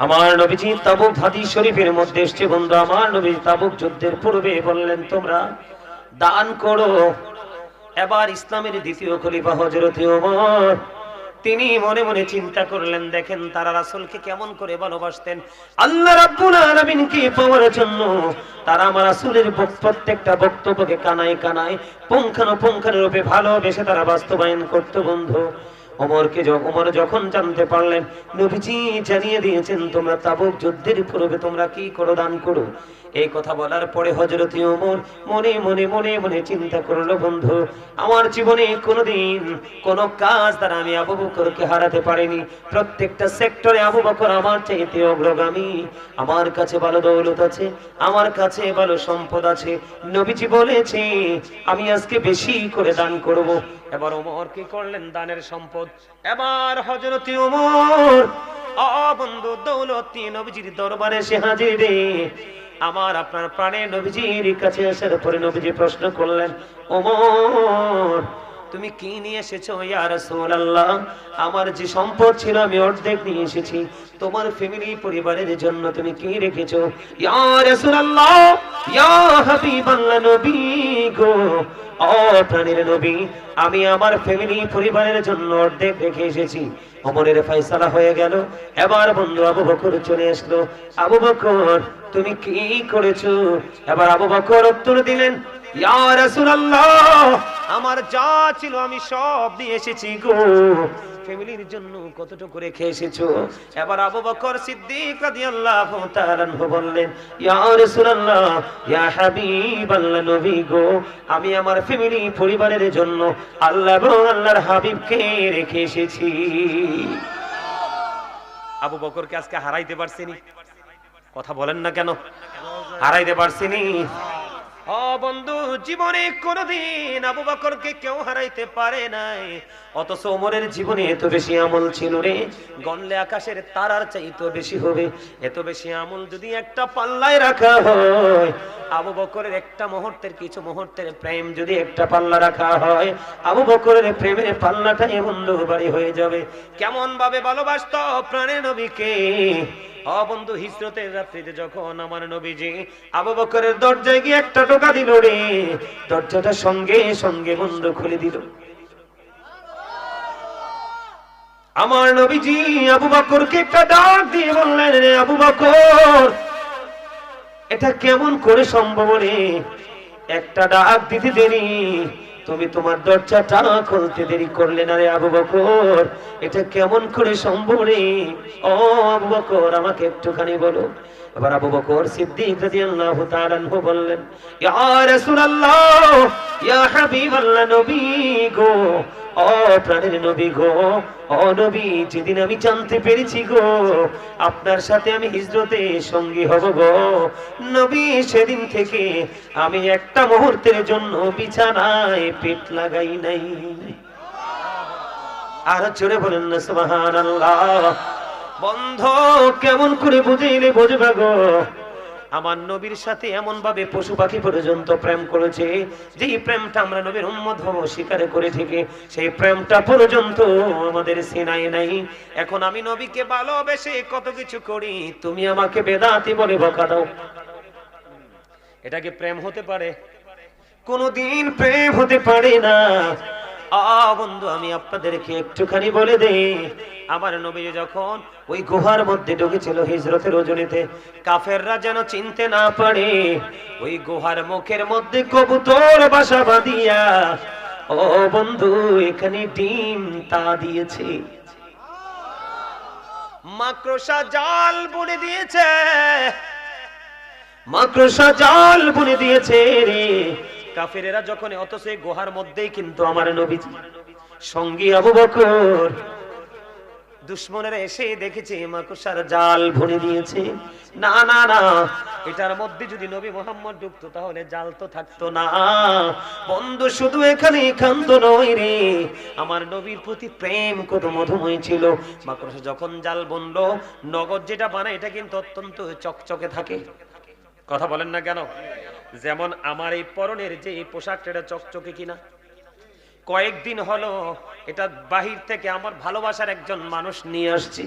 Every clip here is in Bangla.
আমার নবীজি তাবুক হাদিস শরীফের মধ্যে এসছে, বন্ধু, আমার নবী তাবুক যুদ্ধের পূর্বে বললেন, তোমরা দান করো। এবার ইসলামের দ্বিতীয় খলিফা হজরত তিনি মনে মনে চিন্তা করলেন, দেখেন, তারা রাসূলকে কেমন করে ভালোবাসতেন। আল্লাহ পাওয়ার জন্য? তারা আমার রাসূলের প্রত্যেকটা বক্তব্যকে কানায় কানায় পুঙ্খানুপুঙ্খানুরূপে রূপে ভালোবেসে তারা বাস্তবায়ন করত, বন্ধু। ওমরকে অমর যখন জানতে পারলেন, নবীজি জানিয়ে দিয়েছেন, তোমরা তাবুক যুদ্ধের পূর্বে তোমরা কি করো? দান করো। এই কথা বলার পরে হজরত ওমর মনে মনে মনে মনে চিন্তা করল, বন্ধু, আমার জীবনে কোনোদিন কোনো কাজ দ্বারা আমি আবু বকরকে হারাতে পারিনি। প্রত্যেকটা সেক্টরে আবু বকর আমার চাইতে অগ্রগামী। আমার কাছে ভালো দৌলত আছে, আমার কাছে ভালো সম্পদ আছে। নবীজি বলেছে, আমি আজকে বেশি করে দান করব। এবার ওমর কি করলেন? দানের সম্পদ। এবার হজরত ওমর অ বন্ধু, দৌলতি নবীজির দরবারে সে হাজির আমার আপনার প্রাণে নবীজির কাছে আসার পরে নবীজি প্রশ্ন করলেন ওমর তুমি কি নিয়ে এসেছ ইয়া রাসূলুল্লাহ? আমার যে সম্পদ ছিল, আমি অর্ধেক নিয়ে এসেছি। তোমার ফ্যামিলি পরিবারের জন্য তুমি কি রেখেছো? ইয়া রাসূলুল্লাহ, ইয়া হাবিবাল্লাহ নবী গো। ও প্রাণীর নবী, আমি আমার ফ্যামিলি পরিবারের জন্য অর্ধেক রেখে এসেছি। অমরের ফয়সালা হয়ে গেল। এবার বন্ধু আবু বকর চলে আসলো। আবু বকর, তুমি কি করেছ? এবার আবু বকর উত্তর দিলেন আমার যা ছিল আমি সব নিয়ে এসেছি গো। ফ্যামিলির জন্য কতটুকু রেখে এসেছ? এবার আবু বকর সিদ্দিক রাদিয়াল্লাহু তাআলা বললেন, ইয়া রাসূলুল্লাহ, ইয়া হাবিবাল্লাহ নবী গো, আমি আমার ফ্যামিলি, পরিবারের জন্য আল্লাহ এবং আল্লাহর হাবিবকে রেখে এসেছি। আবু বকরকে আজকে হারাইতে পারছিনি কথা বলেন না কেন? হারাইতে পারছিনি বন্ধু, জীবনে কোনোদিন আবু বকরকে কেউ হারাইতে পারে নাই। অথচ ওমরের জীবনে এত বেশি আমল ছিল রে। গনলে আকাশের তারার চাইতো বেশি হবে। এত বেশি আমল যদি একটা পাল্লায় রাখা হয়, আবু বকরের একটা মুহূর্তের কিছু মুহূর্তের প্রেম যদি একটা পাল্লা রাখা হয়, আবু বকরের প্রেমের পাল্লাটাই বন্ধু বাড়ি হয়ে যাবে। কেমন ভাবে ভালোবাসত প্রাণের নবীকে? বন্ধু হিজরতের রাত্রিতে যখন আমার নবীজি আবু বকরের দরজায় গিয়ে একটা টোকা দিল রে, দরজাটা সঙ্গে সঙ্গে বন্ধ খুলে দিল। আমার নবীজি আবু বকরকে একটা ডাক দিয়ে বললেন, রে আবু বকর, এটা কেমন করে সম্ভব রে? একটা ডাক দিতে দেরি তুমি তোমার দরজাটা খুলতে দেরি করলে না রে আবু বকর? এটা কেমন করে সম্ভব রে? ও আবু বকর, আমাকে একটুখানি বলো। এবার আবু বকর সিদ্দিক রাদিয়াল্লাহু তাআলা বললেন, ইয়া রাসূলুল্লাহ, ইয়া হাবিবাল্লাহ নবী গো প্রাণের নবী গো, ও যেদিন আমি জানতে পেরেছি গো, আপনার সাথে আমি হিজরতে সঙ্গী হব গো। নবী, সেদিন থেকে আমি একটা মুহূর্তের জন্য বিছানায় পেট লাগাই নাই। আর জোরে বলেন না, সুবহানাল্লাহ। বন্ধ কেমন করে বুঝাইলে বুঝবা গো। আমার নবীর সাথে এমন ভাবে পশু পাখি পর্যন্ত প্রেম করেছে যে প্রেমটা আমরা নবীর উম্মত হব স্বীকার করে থেকে, সেই প্রেমটা পর্যন্ত আমাদের সেনাই নাই। এখন আমি নবীকে ভালোবেসে কত কিছু করি, তুমি আমাকে বেদাতি বলে বকা দাও। এটা কি প্রেম হতে পারে। কোনদিন প্রেম হতে পারে না। বন্ধু, আমি আপনাদেরকে একটুখানি বলে দেই। আমার নবী যখন ওই গুহার মধ্যে ঢুকেছিল হিজরতের ওজনেতে কাফেররা যেন চিনতে না পারে, ওই গুহার মুখের মধ্যে কবুতর বাসা বাঁধিয়া, ও বন্ধু, এখানে ডিম তা দিয়েছে। মাকড়সা জাল বুনে দিয়েছে। মাকড়সা জাল বুনে দিয়েছে রে। কাফেরেরা যখন অথচ এই গুহার মধ্যেই কিন্তু আমার নবী সঙ্গী আবু বকর দুশ্মনেরা এসে দেখেছে, মাকড়সার জাল বুনে দিয়েছে। না না না, এটার মধ্যে যদি নবী মোহাম্মদ ঢুকতো, তাহলে জাল তো থাকতো না। বন্ধু, শুধু এখানে একান্ত নয় রে। আমার নবীর প্রতি প্রেম কত মধুময় ছিল। মাকড়সা যখন জাল বুনলো, নগদ যেটা বানায়, এটা কিন্তু অত্যন্ত চকচকে থাকে। কথা বলেন না কেন? যেমন আমার এই পরনের যে এই পোশাকটা এটা চকচকে কিনা? কয়েকদিন হলো এটা বাহির থেকে আমার ভালোবাসার একজন মানুষ নিয়ে আসছে।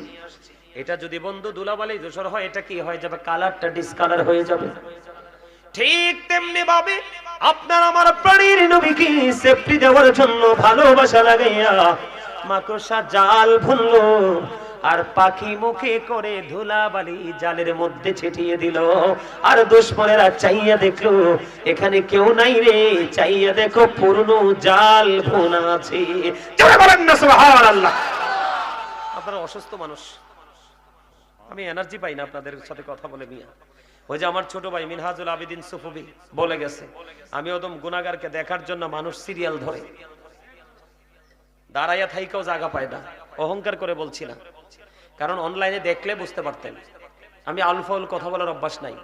এটা যদি বন্ধু দুলাবালি দোষর হয়, এটা কি হয়ে যাবে? কালারটা ডিসকালার হয়ে যাবে। ঠিক তেমনি ভাবে আপনার আমার প্রাণীর নবীকে সেফটি দেওয়ার জন্য ভালোবাসা লাগাইয়া মাকড়সা জাল ভুনলো। আর পাখি মুখে করে ধুলাবালি জালের মধ্যে ছিটিয়ে দিল। আর দুশ্মনেরা চাইয়া দেখল, এখানে কেউ নাই রে, চাইয়া দেখো পুরনো জাল ভুনা আছে। আপনারা অসুস্থ মানুষ। আমি এনার্জি পাই না আপনাদের সাথে কথা বলে মিয়া। ওই যে আমার ছোট ভাই মিনহাজুল আবিদিন সুফবি বলে গেছে, আমি ওদম গুনাগারকে দেখার জন্য মানুষ সিরিয়াল ধরে। দাঁড়াইয়া থাইকেও জায়গা পায় না। অহংকার করে বলছি না। কারণ অনলাইনে দেখলে বুঝতে পারতেন। আমি আলফাউল কথা বলার অভ্যাস নাই।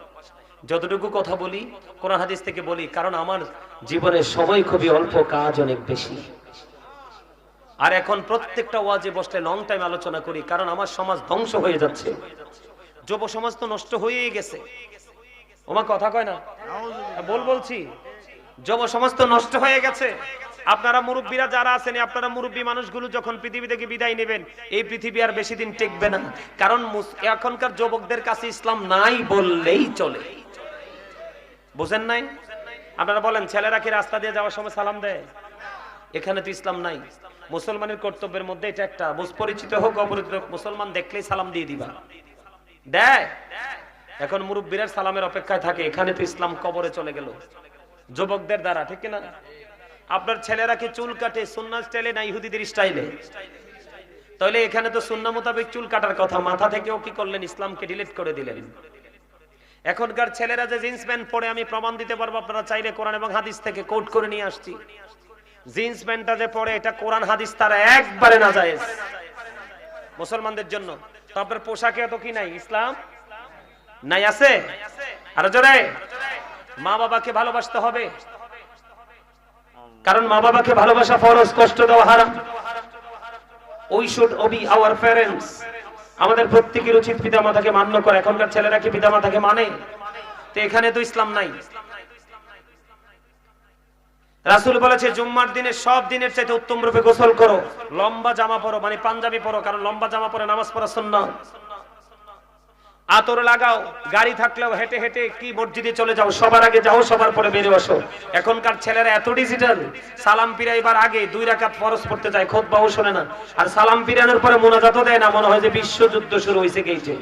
যতটুকু কথা বলি, কোরআন হাদিস থেকে বলি, কারণ আমার জীবনের সময় খুবই অল্প, কাজ অনেক বেশি। আর এখন প্রত্যেকটা ওয়াজে বসলে লং টাইম আলোচনা করি, কারণ আমার সমাজ ধ্বংস হয়ে যাচ্ছে। যুব সমাজ তো নষ্ট হয়েই গেছে। ওমা কথা কয় না? বল বলছি, যুব সমাজ তো নষ্ট হয়ে গেছে। আপনারা মুরব্বীরা যারা আছেন, আপনারা মুরব্বী মানুষগুলো যখন পৃথিবী থেকে বিদায় নেবেন, এই পৃথিবী আর বেশি দিন টেকবে না। কারণ এখনকার যুবকদের কাছে ইসলাম নাই বললেই চলে। বুঝেন নাই? আপনারা বলেন, ছেলেরা কি রাস্তা দিয়ে যাওয়ার সময় সালাম দেয়? এখানে তো ইসলাম নাই। মুসলমানের কর্তব্যের মধ্যে এটা একটা। পরিচিত হোক, অপরিচিত হোক, মুসলমান দেখলেই সালাম দিয়ে দিবা। দেয়? এখন মুরব্বীরা সালামের অপেক্ষায় থাকে। এখানে তো ইসলাম কবরে চলে গেল। যুবকদের দ্বারা, ঠিক না আপনার ছেলেরা কি চুল কাটে? সুন্না স্টাইলে না ইহুদিদের স্টাইলে তাহলে এখানে তো সুন্না মোতাবেক চুল কাটার কথা। মাথা থেকেও কি করলেন? ইসলামকে ডিলিট করে দিলেন। এখনকার ছেলেরা যে জিন্স প্যান্ট পরে আমি প্রমাণ দিতে পারব, আপনারা চাইলে কোরআন এবং হাদিস থেকে কোট করে নিয়ে আসছি। জিন্স প্যান্টটা যে পরে, এটা কোরআন হাদিস তারা একবারে না যায় মুসলমানদের জন্য। তো আপনার পোশাকে এত কি নাই? ইসলাম নাই আছে? আরও জোরে? মা বাবাকে ভালোবাসতে হবে? কারণ মা বাবাকে ভালোবাসা, ফরজ, কষ্ট দেওয়া হারাম। We should obey our parents আমাদের প্রত্যেকের উচিত পিতা মাতাকে মান্য করে। এখনকার ছেলেরা কি পিতা মাতাকে মানে? তো এখানে তো ইসলাম নাই। রাসুল বলেছে, জুম্মার দিনে সব দিনের চাইতে উত্তম রূপে গোসল করো। লম্বা জামা পরো মানে পাঞ্জাবি পরো, কারণ লম্বা জামা পরে নামাজ পড়া সুন্নাত। আতর লাগাও, গাড়ি থাকলেও হেঁটে হেঁটে কি মসজিদে চলে যাও, সবার আগে যাও, সবার পরে বেরিয়ে আসো এখনকার ছেলেরা এত ডিজিটাল সালাম পিরাইবার আগে দুই রাকাত ফরজ পড়তে যায় খোদ বাবু শোনে না। আর সালাম পিরানোর পরে মোনাজাতও দেয় না, মনে হয় যে বিশ্বযুদ্ধ শুরু হয়েছে গেইছে।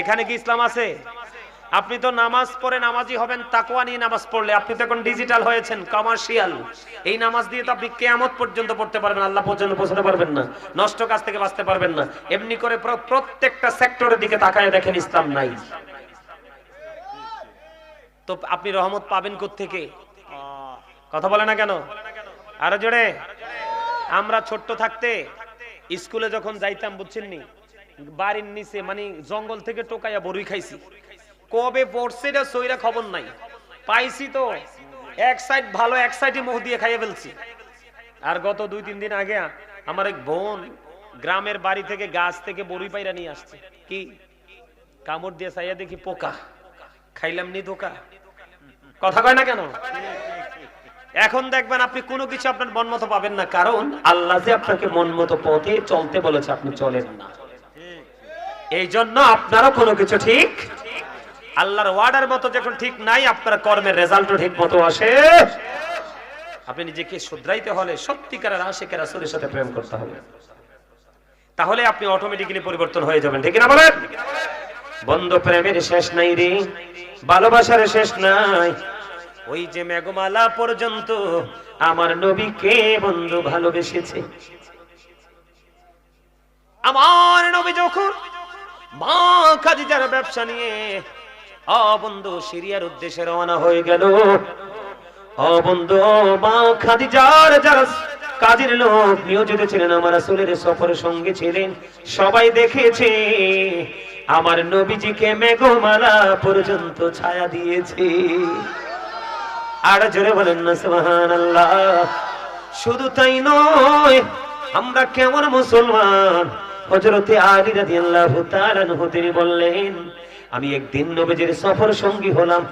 এখানে কি ইসলাম আছে? আপনি তো নামাজ পড়ে নামাজি হবেন, তাকওয়া নিয়ে নামাজ পড়লে। আপনি তো এখন ডিজিটাল হয়েছেন কমার্শিয়াল এই নামাজ দিয়ে তো আপনি কেয়ামত পর্যন্ত পড়তে পারবেন, আল্লাহ পর্যন্ত পৌঁছাতে পারবেন না। নষ্ট কাজ থেকে বাঁচতে পারবেন না। এমনি করে প্রত্যেকটা সেক্টরের দিকে তাকায় দেখেন ইসলাম নাই। তো আপনি রহমত পাবেন থেকে কথা বলে না কেন? আরও জোরে। আমরা ছোট্ট থাকতে, স্কুলে যখন যাইতাম বুঝছেন নি বাড়ির নিচে মানে জঙ্গল থেকে টোকাইয়া বড়ুই খাইছি। কবে পড়ছে এটা সইরা খবর নাই। পাইছি তো। এক সাইড ভালো, এক সাইডে মুখ দিয়ে খাইয়ে ফেলছি। আর গত দুই, তিন দিন আগে আমার এক বোন গ্রামের বাড়ি থেকে গাছ থেকে বড়ি পাইরা নিয়ে আসছে। কি? কামড় দিয়ে চাইয়া দেখি পোকা। খাইলাম নি ধোকা। কথা কয় না কেন? এখন দেখবেন আপনি কোনো কিছু আপনার মন মতো পাবেন না। কারণ আল্লাহ যে আপনাকে মন মতো পথে চলতে বলেছে, আপনি চলেন না। এই জন্য আপনারও কোনো কিছু ঠিক আল্লাহর ওয়ার্ডার মতো যখন ঠিক নাই, আপনার কর্মের রেজাল্টও ঠিক মতো আসে। আপনি নিজেকে শুধরাইতে হলে সত্যিকারের আশেকের আসলের সাথে প্রেম করতে হবে। তাহলে আপনি অটোমেটিক্যালি পরিবর্তন হয়ে যাবেন, ঠিক না বলেন? বন্ধ প্রেমের শেষ নাই রে, ভালোবাসার শেষ নাই। ওই যে মেঘমালা পর্যন্ত আমার নবীকে বন্ধু ভালোবেসেছে। আমার নবী যখন মা খাদিজার ব্যবসা নিয়ে বন্ধু, সিরিয়ার উদ্দেশ্যে রওনা হয়ে গেল। কাজের লোক, নিয়োজিত ছিলেন, আমার সফরের সঙ্গে ছিলেন। সবাই দেখেছে, আমার নবীজিকে মেঘমালা পর্যন্ত ছায়া দিয়েছে। আর জোরে বলেন না, সুবহানাল্লাহ। শুধু তাই নয়, আমরা কেমন মুসলমান? হযরতে আলী রাদিয়াল্লাহু তাআলা তিনি বললেন আমি একদিন নবীজির সফর সঙ্গী হলাম।